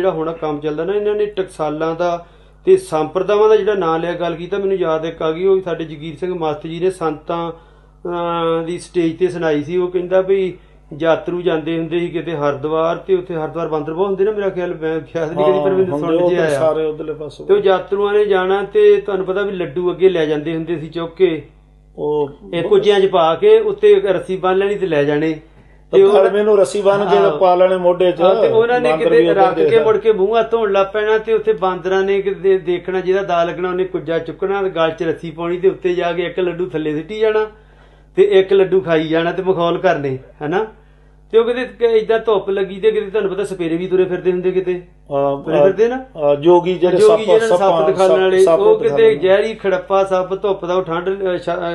ਜਿਹੜਾ ਹੁਣ ਕੰਮ ਚੱਲਦਾ ਨਾ ਇਹਨਾਂ ਨੇ ਟਕਸਾਲਾਂ ਦਾ ਤੇ ਸੰਪਰਦਾਵਾਂ ਦਾ ਜਿਹੜਾ ਨਾਂ ਲਿਆ ਗੱਲ ਕੀਤਾ ਮੈਨੂੰ ਯਾਦ ਇੱਕ ਆ ਗਈ ਉਹ ਸਾਡੇ ਜਗੀਰ ਸਿੰਘ ਮਾਸਟਰ ਜੀ ਨੇ ਸੰਤਾਂ ਦੀ ਸਟੇਜ ਤੇ ਸੁਣਾਈ ਸੀ ਉਹ ਕਹਿੰਦਾ ਵੀ ਯਾਤਰੂ ਜਾਂਦੇ ਹੁੰਦੇ ਸੀ ਕਿਤੇ ਹਰਿਦੁਆਰ ਤੇ ਉੱਥੇ ਹਰਿਦੁਆਰ ਬਾਂਦਰ ਬਹੁਤ ਹੁੰਦੇ ਨਾ ਮੇਰਾ ਖਿਆਲ ਮੈਂ ਖਿਆਲ ਨਹੀਂ ਕਦੀ ਪਰ ਮੈਨੂੰ ਸੁਣ ਜਿਹਾ ਆਇਆ। ਸਾਰੇ ਉਧਰਲੇ ਪਾਸੋਂ। ਤੇ ਉਹ ਯਾਤਰੂਆਂ ਨੇ ਜਾਣਾ ਤੇ ਤੁਹਾਨੂੰ ਪਤਾ ਵੀ ਲੱਡੂ ਅੱਗੇ ਲੈ ਜਾਂਦੇ ਹੁੰਦੇ ਸੀ ਚੁੱਕ ਕੇ। ਉਹ ਇਹ ਕੁੱਜਿਆਂ 'ਚ ਪਾ ਕੇ ਉੱਤੇ ਰੱਸੀ ਬੰਨ ਲੈਣੀ ਤੇ ਲੈ ਜਾਣੇ। ਤੇ ਉਹ ਮੈਨੂੰ ਰੱਸੀ ਬੰਨ ਕੇ। ਪਾ ਲੈਣੇ ਮੋਢੇ 'ਚ ਤੇ ਉਹਨਾਂ ਨੇ ਕਿਤੇ ਰੱਖ ਕੇ। ਮੁੜ ਕੇ ਹੱਥ ਧੋਣ ਲੱਗ ਪੈਣਾ ਤੇ ਉੱਥੇ ਬਾਂਦਰਾਂ ਨੇ ਕਿਤੇ ਦੇਖਣਾ ਜਿਹਦਾ ਦਾ ਲੱਗਣਾ ਉਹਨੇ ਕੁੱਜਾ ਚੁੱਕਣਾ ਤੇ ਗਲ 'ਚ ਰੱਸੀ ਪਾਉਣੀ ਤੇ ਉੱਤੇ ਜਾ ਕੇ ਇੱਕ ਲੱਡੂ ਥੱਲੇ ਸਿੱਟੀ ਜਾਣਾ ਤੇ ਇੱਕ ਲੱਡੂ ਖਾਈ ਜਾਣਾ ਤੇ ਮਖੌਲ ਕਰਨੇ ਹਨਾ ਤੇ ਉਹ ਕਿਤੇ ਇਦਾਂ ਧੁੱਪ ਲੱਗੀ ਤੇ ਕਿਤੇ ਤੁਹਾਨੂੰ ਪਤਾ ਸਪੇਰੇ ਵੀ ਤੁਰੇ ਫਿਰਦੇ ਹੁੰਦੇ ਕਿਤੇ ਤੁਰੇ ਫਿਰਦੇ ਨਾ ਜੋਗੀ ਜਿਹੜੇ ਸੱਪ ਸੱਪਾਂ- ਦਿਖਾਉਣ ਵਾਲੇ ਉਹ ਕਿਤੇ ਜ਼ਹਿਰੀ ਖੜੱਪਾ ਸੱਪ ਧੁੱਪ ਦਾ ਉਹ ਠੰਡ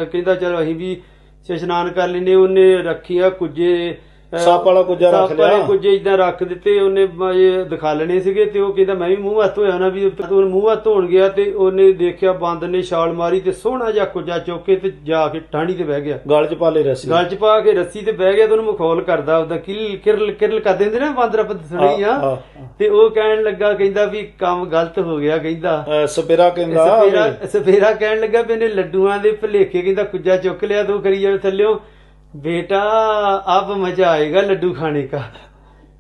ਕਹਿੰਦਾ ਚਲੋ ਅਸੀਂ ਵੀ ਇਸ਼ਨਾਨ ਕਰ ਲੈਨੇ ਉਹਨੇ ਰੱਖੀਆਂ ਕੁਝੇ ਸੱਪ ਵਾਲਾ ਕੁੱਜਾ ਰੱਖ ਸੱਪ ਵਾਲੇ ਲਿਆ। ਕੁਝੇ ਇਦਾਂ ਰੱਖ ਦਿੱਤੇ ਉਹਨੇ ਦਿਖਾ ਲੈਣੇ ਸੀਗੇ ਤੇ ਉਹ ਕਹਿੰਦਾ ਮੈਂ ਵੀ ਮੂੰਹ ਹੱਥ ਹੋਇਆ ਨਾ ਵੀ ਉਹ ਮੂੰਹ ਹੱਥ ਧੋਣ ਗਿਆ ਤੇ ਉਹਨੇ ਦੇਖਿਆ ਬਾਂਦਰ ਨੇ ਛਾਲ ਮਾਰੀ ਤੇ ਸੋਹਣਾ ਜਿਹਾ ਕੁਝਾ ਚੁੱਕ ਕੇ ਤੇ ਜਾ ਕੇ ਟਾਹਣੀ ਤੇ ਬਹਿ ਗਿਆ। ਗਲ 'ਚ ਪਾ ਲਈ ਰੱਸੀ। ਗਲ ਚ ਪਾ ਕੇ ਰੱਸੀ ਤੇ ਬਹਿ ਗਿਆ ਤੇ ਉਹਨੂੰ ਮਖੌਲ ਕਰਦਾ ਉਹਦਾ। ਕਿਰਲ ਕਿਰਲ ਕਿਰਲ ਕਰਦੇ ਹੁੰਦੇ ਨਾ ਬਾਂਦਰ ਆਪਾਂ ਸੁਣੀ ਆ ਤੇ ਉਹ ਕਹਿਣ ਲੱਗਾ ਕਹਿੰਦਾ ਵੀ ਕੰਮ ਗਲਤ ਹੋ ਗਿਆ ਕਹਿੰਦਾ। ਸਪੇਰਾ ਕਹਿੰਦਾ ਸਪੇਰਾ ਸਪੇਰਾ ਕਹਿਣ ਲੱਗਾ ਵੀ ਇਹਨੇ ਲੱਡੂਆਂ ਦੇ ਭਲੇਖੇ ਕਹਿੰਦਾ ਕੁੱਜਾ ਚੁੱਕ ਲਿਆ ਤੂੰ ਕਰੀ ਜਾਵੇ ਥੱਲਿਓ। ਬੇਟਾ, ਅਬ ਮਜ਼ਾ ਆਏਗਾ ਲੱਡੂ ਖਾਣੇ ਕਾ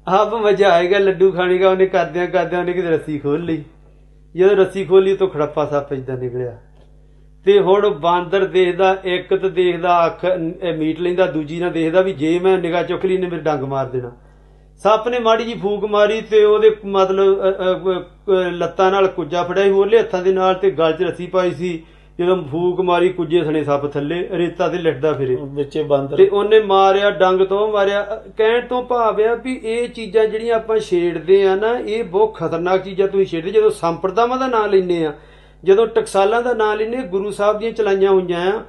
ਅਬ ਮਜ਼ਾ ਆਏਗਾ ਲੱਡੂ ਖਾਣੇ ਕਾ ਉਹਨੇ ਕਰਦਿਆਂ ਕਰਦਿਆਂ ਉਹਨੇ ਕਿਤੇ ਰੱਸੀ ਖੋਲ ਲਈ। ਜਦੋਂ ਰੱਸੀ ਖੋਲੀ ਤਾਂ ਖੜੱਪਾ ਸੱਪ ਇਦਾਂ ਨਿਕਲਿਆ। ਤੇ ਹੁਣ ਬਾਂਦਰ ਦੇਖਦਾ, ਇੱਕ ਤੇ ਦੇਖਦਾ, ਅੱਖ ਮੀਟ ਲੈਂਦਾ, ਦੂਜੀ ਨਾਲ ਦੇਖਦਾ ਵੀ ਜੇ ਮੈਂ ਨਿਗਾਹ ਚੁੱਕ ਲਈ ਨੇ ਮੇਰੇ ਡੰਗ ਮਾਰ ਦੇਣਾ। ਸੱਪ ਨੇ ਮਾੜੀ ਜੀ ਫੂਕ ਮਾਰੀ ਤੇ ਉਹਦੇ ਮਤਲਬ ਲੱਤਾਂ ਨਾਲ ਕੁੱਜਾ ਫੜਿਆ ਸੀ ਉਹਲੇ ਹੱਥਾਂ ਦੇ ਨਾਲ ਤੇ ਗਲ 'ਚ ਰੱਸੀ ਪਾਈ ਸੀ। ਜਦੋਂ ਫੂਕ ਮਾਰੀ ਕੁੱਜੇ ਸਣੇ ਸੱਪ ਥੱਲੇ ਰੇਤਾ ਤੇ ਲਿਟਦਾ ਫਿਰੇ। ਵਿੱਚੇ ਬਾਂਦਰ ਤੇ ਉਹਨੇ ਮਾਰਿਆ ਡੰਗ ਤੋਂ ਮਾਰਿਆ। ਕਹਿਣ ਤੋਂ ਭਾਵ ਆ ਵੀ ਇਹ ਚੀਜ਼ਾਂ ਜਿਹੜੀਆਂ ਆਪਾਂ ਛੇੜਦੇ ਆ ਨਾ ਇਹ ਬਹੁਤ ਖਤਰਨਾਕ ਚੀਜ਼ਾਂ ਤੁਸੀਂ ਛੇੜਦੇ ਜਦੋਂ ਸੰਪਰਦਾਵਾਂ ਦਾ ਨਾਂ ਲੈਂਦੇ ਆ ਜਦੋਂ ਟਕਸਾਲਾਂ ਦਾ ਨਾਂ ਲੈਂਦੇ ਗੁਰੂ ਸਾਹਿਬ ਦੀਆਂ ਚਲਾਈਆਂ ਹੋਈਆਂ ਆ